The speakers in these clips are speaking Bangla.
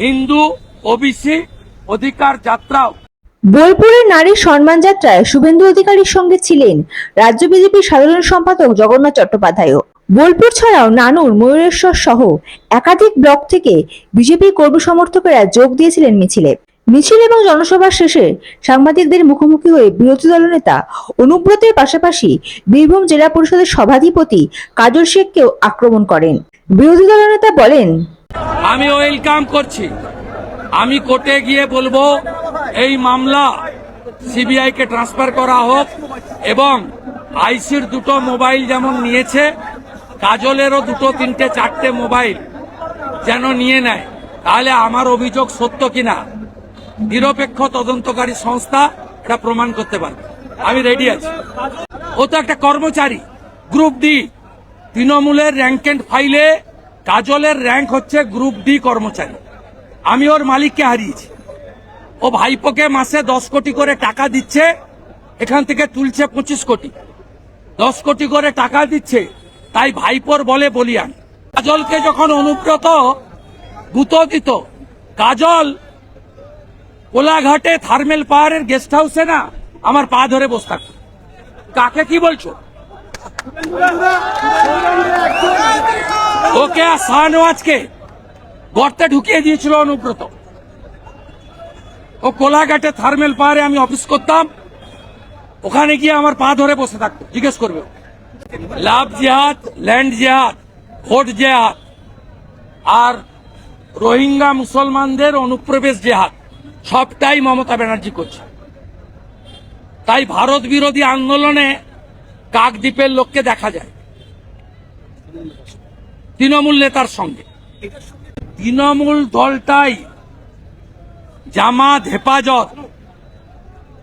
হিন্দু ওবিসি অধিকার যাত্রাও বোলপুরের নারী সম্মান যাত্রায় শুভেন্দু অধিকারীর সঙ্গে ছিলেন রাজ্য বিজেপির সাধারণ সম্পাদক জগন্নাথ চট্টোপাধ্যায়ও। বোলপুর ছাড়াও নানুর, ময়ূরেশ্বর সহ একাধিক ব্লক থেকে বিজেপি কর্মী সমর্থকেরা যোগ দিয়েছিলেন মিছিলে। মিছিল এবং জনসভা শেষে সাংবাদিকদের মুখোমুখি হয়ে বিরোধী দলনেতা অনুব্রতের পাশাপাশি বীরভূম জেলা পরিষদের সভাধিপতি কাজল শেখকেও আক্রমণ করেন। বিরোধী দলনেতা বলেন আমি ওয়েলকাম করছি। আমি কোর্টে গিয়ে বলব, এই মামলা সিবিআই কে ট্রান্সফার করা হোক এবং আইসির দুটো মোবাইল যেমন নিয়েছে, কাজলেরও দুটো, তিনটে, চারটে মোবাইল যেন নিয়ে নেয়। তাহলে আমার অভিযোগ সত্য কিনা? নিরপেক্ষ তদন্তকারী সংস্থা এটা প্রমাণ করতে পারবে। আমি রেডি আছি। ও তো একটা কর্মচারী গ্রুপ ডি তৃণমূলের র্যাঙ্ক ফাইলে কাজলের র্যাঙ্ক হচ্ছে গ্রুপ ডি কর্মচারী। আমি ওর মালিককে হারিয়েছি। ও ভাইপোকে মাসে দশ কোটি করে টাকা দিচ্ছে, এখান থেকে তুলছে পঁচিশ কোটি। দশ কোটি করে টাকা দিচ্ছে, তাই ভাইপোর বলে বলিয়ান কাজলকে যখন অনুব্রত গুঁতো দিত, কাজল, কোলাঘাটে থার্মেল পাহাড়ের গেস্ট হাউসে না আমার পা ধরে বসে থাকতো। কাকে কি বলছো? ওকে আর শাহনওয়াজকে গর্তে ঢুকিয়ে দিয়েছিল অনুব্রত। ও কোলাঘাটে থার্মেল পাহাড়ে আমি অফিস করতাম। ওখানে গিয়ে আমার পা ধরে বসে থাকতো। জিজ্ঞেস করবে লাভ জেহাদ, ল্যান্ড জেহাদ ভোট জেহাদ, আর রোহিঙ্গা মুসলমানদের অনুপ্রবেশ জেহাদ, সবটাই মমতা ব্যানার্জি করছে। তাই ভারত বিরোধী আন্দোলনে কাকদ্বীপের লোককে দেখা যায়। তৃণমূল নেতার সঙ্গে। তৃণমূল দলটাই জামাত হেফাজত,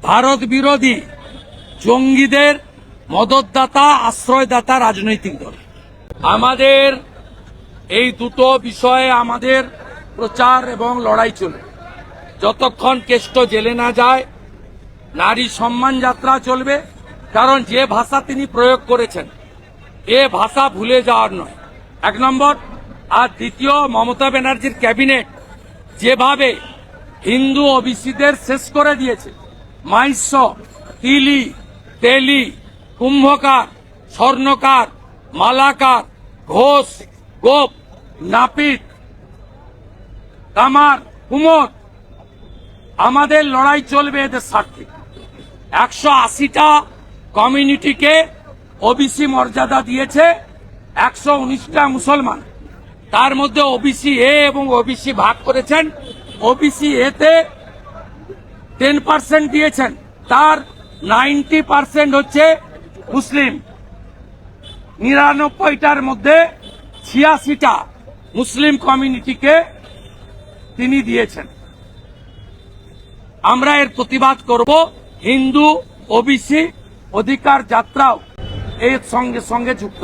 ভারত বিরোধী, জঙ্গিদের মদতদাতা, আশ্রয়দাতা রাজনৈতিক দল। আমাদের এই দুটো বিষয়ে আমাদের প্রচার এবং লড়াই চলবে যতক্ষণ কেষ্ট জেলে না যায়, নারী সম্মান যাত্রা চলবে, কারণ যে ভাষা তিনি প্রয়োগ করেছেন, এ ভাষা ভুলে যাওয়ার নয়। এক নম্বর, আর দ্বিতীয়, মমতা ব্যানার্জির ক্যাবিনেট যেভাবে হিন্দু ওবিসিদের শেষ করে দিয়েছে। মাইস্য তিলি, তেলি, কুম্ভকার, স্বর্ণকার, মালাকার, ঘোষ, গোপ, নাপিত কামার কুমোর। আমাদের লড়াই চলবে এদের স্বার্থে। একশো আশিটা কমিউনিটিকে ওবিসি মর্যাদা দিয়েছে। একশো উনিশটা মুসলমান। তার মধ্যে ওবিসি এ এবং ওবিসি ভাগ করেছেন। ওবিসি এতে টেন পার্সেন্ট দিয়েছেন। তার নাইনটি পার্সেন্ট হচ্ছে মুসলিম। নিরানব্বইটার মধ্যে ছিয়াশিটা মুসলিম কমিউনিটিকে তিনি দিয়েছেন। আমরা এর প্রতিবাদ করব হিন্দু ওবিসি অধিকার যাত্রাও এর সঙ্গে সঙ্গে যুক্ত।